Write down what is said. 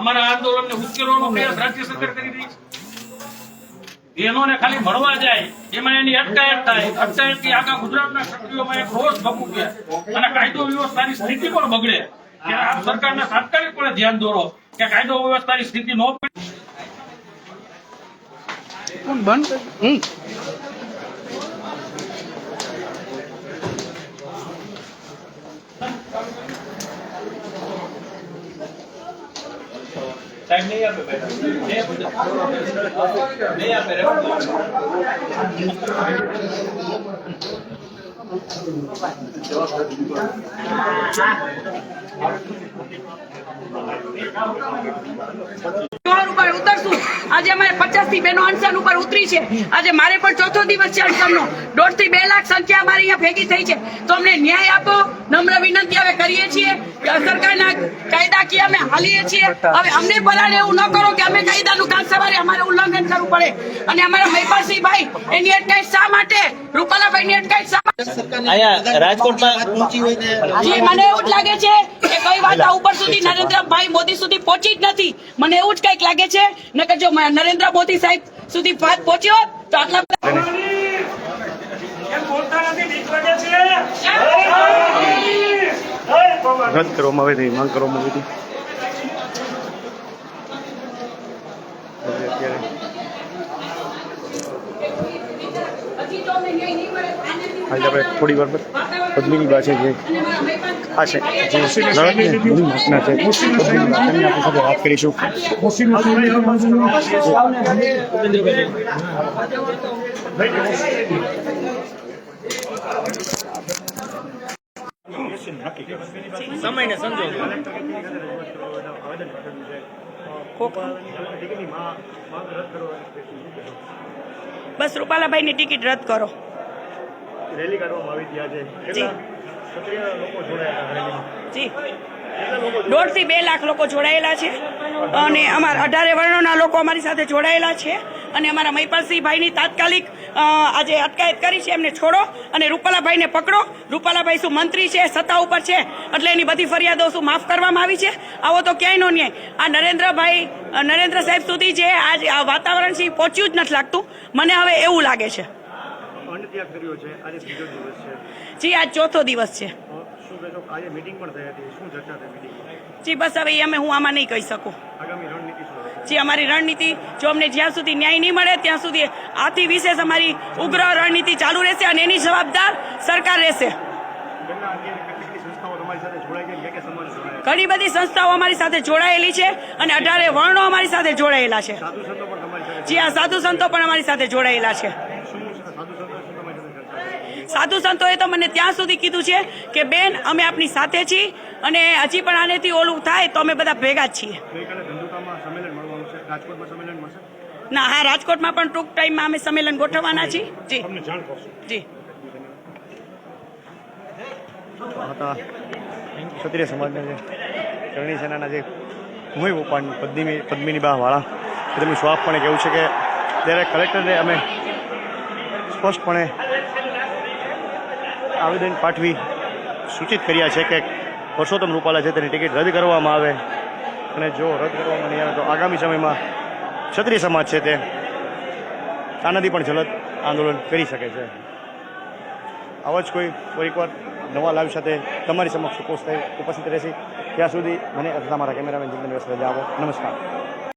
અમારા આંદોલનને ઉશ્કેરવાનો પ્રયાસ રાજ્ય સરકાર કરી રહી છે. એનોને ખાલી મળવા જાય એમાં એની અટકાયત થાય. અટકાયતથી આખા ગુજરાતના ક્ષત્રિયોમાં એક રોષ ભગવું અને કાયદો વ્યવસ્થાની સ્થિતિ પણ બગડે. કે આ સરકારને તાત્કાલિકપણે ધ્યાન દોરો કે કાયદો વ્યવસ્થાની સ્થિતિ ન બગડે. બંધ? સાહેબ નહીં આપે. નહીં આપે. ઉપર ઉતરશું. આજે પચાસથી બેનો અનશન ઉપર ઉતરી છે. આજે મારે પણ ચોથો દિવસ છે અનશનનો દોઢથી બે લાખ સંખ્યા અમારે અહીંયા ભેગી થઈ છે. તો ન્યાય આપો. નમ્ર વિનંતી હવે કરીએ છીએ સરકારના કાયદાકીય અમે હાલીએ છીએ. હવે અમને ભલાને એવું ન કરો કે અમે કાયદાનું કામ સવારે અમારે ઉલ્લંઘન કરવું પડે. અને અમારા મહિપાલસિંહ ભાઈ એની અટકાયત શા માટે? રૂપાલાભાઈ ની અટકાયત શા માટે? રાજકોટમાં જી મને એવું જ લાગે છે કે કઈ વાત ઉપર સુધી નરેન્દ્રભાઈ મોદી સુધી પહોંચી જ નથી. મને એવું જ કંઈક લાગે છે. નકર જો નરેન્દ્ર મોદી સાહેબ સુધી વાત પહોંચ્યો તો આટલા બધા કેમ બોલતા નથી બીક લાગે છે રદ કરવામાં આવી હતી માંગ કરવામાં આવી હતી. આજે આપણે થોડી વાર બાદ પદ્મિની બા છે જે. અને આ છે. જે લડતને છે. પદ્મિની બા તેમની આપણી સાથે વાત કરીશું. સમયને સમજો બસ રૂપાલાભાઈ ની ટિકિટ રદ કરો. રેલી કાઢવામાં આવી હતી આજે. જી. ક્ષત્રિય જી. દોઢ બે લાખ લોકો જોડાયેલા છે અને અમારા અઢારે વર્ણોના લોકો અમારી સાથે જોડાયેલા છે અને અમારા મહિપાલસિંહભાઈની તાત્કાલિક આજે અટકાયત કરી છે એમને છોડો અને રૂપાલાભાઈને પકડો. રૂપાલાભાઈ શું મંત્રી છે સત્તા ઉપર છે એટલે એની બધી ફરિયાદો શું માફ કરવામાં આવી છે? આવો તો ક્યાંય નો ન્યાય. આ નરેન્દ્રભાઈ નરેન્દ્ર સાહેબ સુધી જે આજ આ વાતાવરણ છે પહોંચ્યું જ નથી લાગતું. મને હવે એવું લાગે છે. જી આજ ચોથો દિવસ છે. જી બસ હવે અમે હું આમાં નહીં કહી શકું. જે અમારી રણનીતિ જો અમને જ્યાં સુધી ન્યાય નહીં મળે ત્યાં સુધી આથી વિશેષ અમારી ઉગ્ર રણનીતિ ચાલુ રહેશે અને એની જવાબદાર સરકાર રહેશે. ઘણી બધી સંસ્થાઓ અમારી સાથે જોડાયેલી છે અને અઢારે વર્ણો અમારી સાથે જોડાયેલા છે. સાધુ સંતો પણ તમારી સાથે જી આ સાધુ સંતો પણ અમારી સાથે જોડાયેલા છે. સાધુ સંતોએ તો મને ત્યાં સુધી કીધું છે કે બેન અમે આપની સાથે છીએ અને હજી પણ આનેથી ઓલું થાય તો અમે બધા ભેગા જ છીએ. સંમેલન મળવાનું છે? રાજકોટમાં સંમેલન મળશે? ના હા રાજકોટમાં પણ ટૂંક ટાઈમમાં અમે સંમેલન ગોઠવવાના છીએ. જી. તમને જાણ કરશું. જી. ક્ષત્રિય સમાજના જે કરણી સેનાના જે ભૂમિ ઉપાડ પદ્મિની પદ્મિની બા વાળા સ્વાપ પણ કેવું છે કે ત્યારે કલેક્ટરને અમે સ્પષ્ટપણે આવેદન પાઠવી સૂચિત કર્યા છે કે પરસોત્તમ રૂપાલા છે તેની ટિકિટ રદ કરવામાં આવે અને જો રદ કરવામાં નહીં આવે તો આગામી સમયમાં ક્ષત્રિય સમાજ છે તે આનાથી પણ જલદ આંદોલન કરી શકે છે. આવા જ કોઈ એકવાર નવા લાઈવ સાથે તમારી સમક્ષ ઉપસ્થિત ઉપસ્થિત રહેશે. ત્યાં સુધી મને અથવા મારા કેમેરામેન જિંદન વ્યસ્ત રજા આવો. નમસ્કાર.